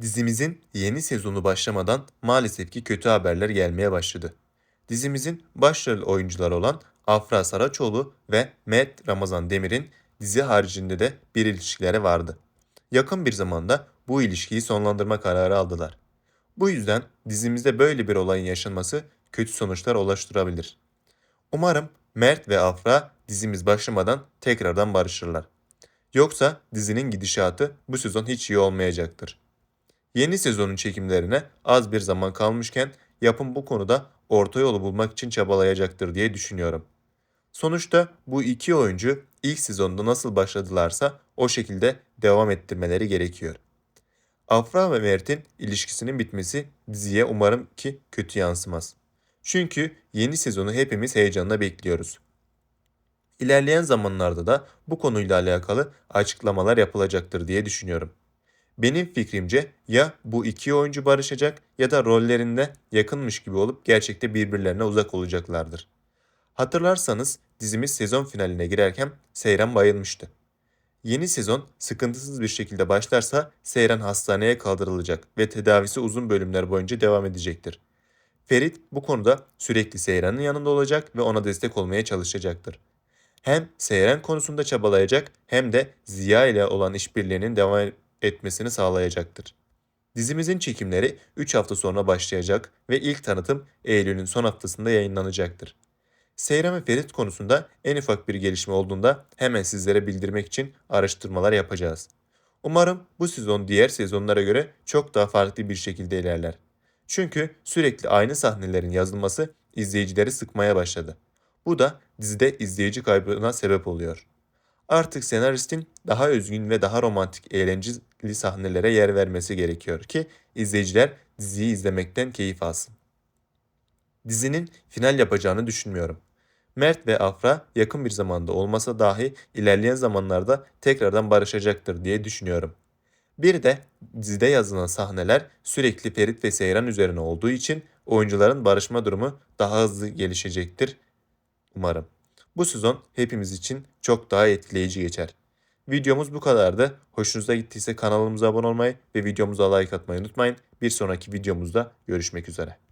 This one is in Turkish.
Dizimizin yeni sezonu başlamadan maalesef ki kötü haberler gelmeye başladı. Dizimizin başrol oyuncuları olan Afra Saraçoğlu ve Mert Ramazan Demir'in dizi haricinde de bir ilişkileri vardı. Yakın bir zamanda bu ilişkiyi sonlandırma kararı aldılar. Bu yüzden dizimizde böyle bir olayın yaşanması kötü sonuçlar ulaştırabilir. Umarım Mert ve Afra dizimiz başlamadan tekrardan barışırlar. Yoksa dizinin gidişatı bu sezon hiç iyi olmayacaktır. Yeni sezonun çekimlerine az bir zaman kalmışken yapım bu konuda orta yolu bulmak için çabalayacaktır diye düşünüyorum. Sonuçta bu iki oyuncu ilk sezonda nasıl başladılarsa o şekilde devam ettirmeleri gerekiyor. Afra ve Mert'in ilişkisinin bitmesi diziye umarım ki kötü yansımaz. Çünkü yeni sezonu hepimiz heyecanla bekliyoruz. İlerleyen zamanlarda da bu konuyla alakalı açıklamalar yapılacaktır diye düşünüyorum. Benim fikrimce ya bu iki oyuncu barışacak ya da rollerinde yakınmış gibi olup gerçekte birbirlerine uzak olacaklardır. Hatırlarsanız dizimiz sezon finaline girerken Seyran bayılmıştı. Yeni sezon sıkıntısız bir şekilde başlarsa Seyran hastaneye kaldırılacak ve tedavisi uzun bölümler boyunca devam edecektir. Ferit bu konuda sürekli Seyran'ın yanında olacak ve ona destek olmaya çalışacaktır. Hem Seyran konusunda çabalayacak hem de Ziya ile olan işbirliğinin devam etmesini sağlayacaktır. Dizimizin çekimleri 3 hafta sonra başlayacak ve ilk tanıtım Eylül'ün son haftasında yayınlanacaktır. Seyran ve Ferit konusunda en ufak bir gelişme olduğunda hemen sizlere bildirmek için araştırmalar yapacağız. Umarım bu sezon diğer sezonlara göre çok daha farklı bir şekilde ilerler. Çünkü sürekli aynı sahnelerin yazılması izleyicileri sıkmaya başladı. Bu da dizide izleyici kaybına sebep oluyor. Artık senaristin daha özgün ve daha romantik, eğlenceli sahnelere yer vermesi gerekiyor ki izleyiciler diziyi izlemekten keyif alsın. Dizinin final yapacağını düşünmüyorum. Mert ve Afra yakın bir zamanda olmasa dahi ilerleyen zamanlarda tekrardan barışacaktır diye düşünüyorum. Bir de dizide yazılan sahneler sürekli Ferit ve Seyran üzerine olduğu için oyuncuların barışma durumu daha hızlı gelişecektir umarım. Bu sezon hepimiz için çok daha etkileyici geçer. Videomuz bu kadardı. Hoşunuza gittiyse kanalımıza abone olmayı ve videomuza like atmayı unutmayın. Bir sonraki videomuzda görüşmek üzere.